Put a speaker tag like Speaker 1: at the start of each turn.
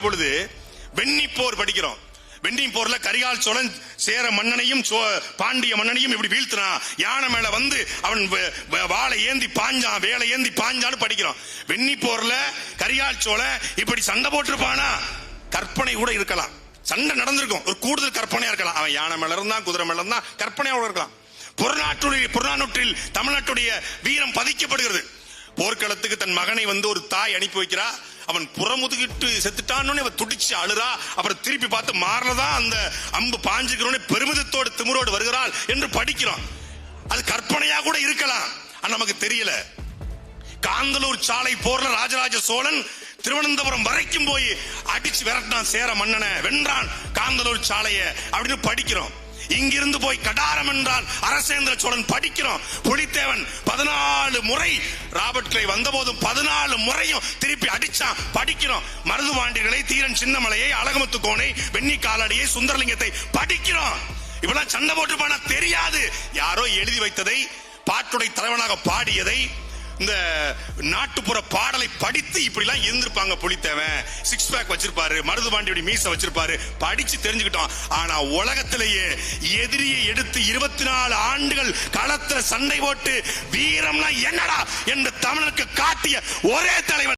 Speaker 1: பொழுது வெண்ணி போர் படிக்கிறோம் வெண்ணி போர்ல கரிகால் சோழன் சேர மன்னனையும் சோ- பாண்டிய மன்னனையும் இப்படி வீழ்த்தினான் யானை மேல வந்து அவன் வாழை ஏந்தி பாஞ்சான் வேலை ஏந்தி பாஞ்சான்னு படிக்கிறோம். வெண்ணி போர்ல கரிகால் சோழன் இப்படி சண்டை போட்டிருப்பானா? கற்பனை கூட இருக்கலாம். சண்டை நடந்திருக்கும். ஒரு கூடுதல் கற்பனையா இருக்கலாம். அவன் யானை மேல இருந்தான் குதிரை மேல இருந்தான் கற்பனையோட இருக்கலாம். புறநாட்டுடைய புறநானூற்றில் தமிழ்நாட்டுடைய வீரம் பதிக்கப்படுகிறது. போர்க்களத்துக்கு தன் மகனை வந்து ஒரு தாய் அனுப்பி வைக்கிறா. அவன் புறமுதுகிட்டு செத்துட்டான்னு அவன் துடிச்சு அழுறா. அப்புறம் திருப்பி பார்த்து மாறலதான் அந்த அம்பு பாஞ்சுக்கிறோன்னு பெருமிதத்தோடு திமிரோடு வருகிறாள் என்று படிக்கிறோம் அது கற்பனையா கூட இருக்கலாம். ஆனா நமக்கு தெரியல. காந்தலூர் சாலை போர்ல ராஜராஜ சோழன் திருவனந்தபுரம் வரைக்கும் போய் அடிச்சு விரட்டினான் சேர மன்னனை. வென்றான் காந்தலூர் சாலைய அப்படின்னு படிக்கிறோம். இங்கிருந்து போய் கடாரம் என்றால் அரசேந்திர சோழன் படிக்கிறோம். புலித்தேவன் பதினாலு முறை ராபர்ட் கிளை வந்தபோதும் பதினாலு முறையும் திருப்பி அடிச்சான். படிக்கிறோம். மருதுபாண்டியர்களை தீரன் சின்னமலையை அழகமுத்து கோனை வெண்ணி காலடியை சுந்தரலிங்கத்தை படிக்கிறோம். இவெல்லாம் சண்டை போட்டு போனா தெரியாது. யாரோ எழுதி வைத்ததை பாட்டுடை தலைவனாக பாடியதை இந்த நாட்டுப்புற பாடலை படித்து இப்படிலாம் இருந்திருப்பாங்க புலித்தேவன். சிக்ஸ் பேக் வச்சிருப்பாரு மருதுபாண்டியோட மீச வச்சிருப்பாரு. படிச்சு தெரிஞ்சுக்கிட்டோம். ஆனா உலகத்திலேயே எதிரியை எடுத்து இருபத்தி நாலு ஆண்டுகள் களத்துல சண்டை போட்டு வீரம்னா என்னடா என்று தமிழுக்கு காட்டிய ஒரே தலைவன்